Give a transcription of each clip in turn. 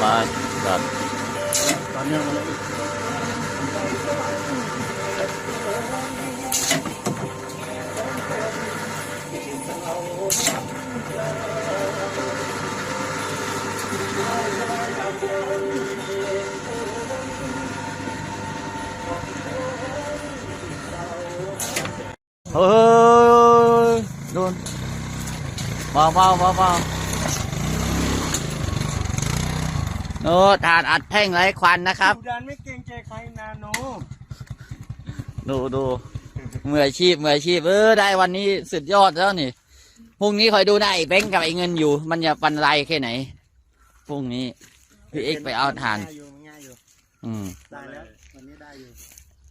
ไปจัดตอนเนื่องมาเลยเฮ้ยโดนเบาเบาเบาเบาโน้ตทานอัดแท่งไรควันนะครับ ดูดันไม่เกรงใจใครนาโนดูดูมืออาชีพมืออาชีพเออได้วันนี้สุดยอดแล้วนี่พรุ่งนี้คอยดูนะไอ้แบงค์กับไอ้เงินอยู่ มันจะปันไรแค่ไหนพรุ่งนี้พี่เอ็กซ์ไปเอาทานง่ายอยู่มันง่ายอยู่อืม ได้แล้ววันนี้ได้อยู่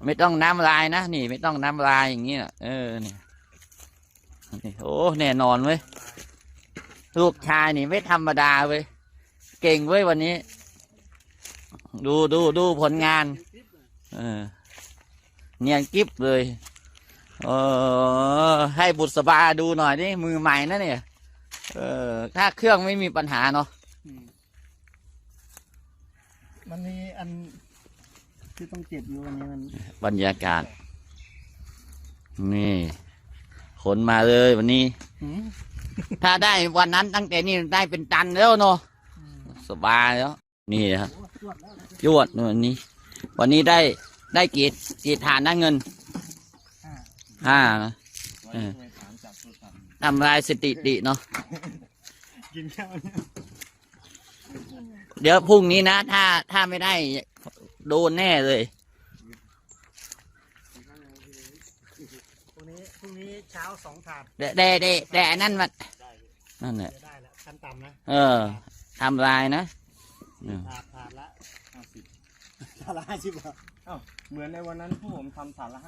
ไม่ต้องน้ำลายนะนี่ ไม่ต้องน้ำลายอย่างนี้นะเออนี่นี่โอ้แน่นอนเว้ยลูกชายนี่ไม่ธรรมดาเว้ยเก่งเว้ยวันนี้ ดูดูดูผลงาน เออเนียนกิฟเลยเออให้บุษบาดูหน่อยนี่มือใหม่นะเนี่ย เออ ถ้าเครื่องไม่มีปัญหาเนาะอืมมันมีอันที่ต้องเก็บอยู่วันนี้มันบรรยากาศ นี่ ขนมาเลยวันนี้หืมถ้าได้วันนั้นตั้งแต่นี่ได้เป็นตันแล้วเนาะสบายแล้ว นี่ครับโอ้จวดแล้วนะยวดวันนี้ วันนี้ได้ได้กี่กี่ฐานได้เงินอ่าห้านะเออทำลายสถิติเนาะกินข้าวเนี่ยเดี๋ยวพรุ่งนี้นะ ถ้าถ้าไม่ได้โดนแน่เลยพรุ่งนี้พรุ่งนี้เช้าสองถาดแต่แต่แต่แต่อันนั่นมันนั่นแหละจะได้แล้วขั้นต่ำนะ เออทำลายนะ อืมถาดถาดละห้าสิบถาดละห้าสิบบาทเอ้าเหมือนในวันนั้นพวกผมทำถาดละห้า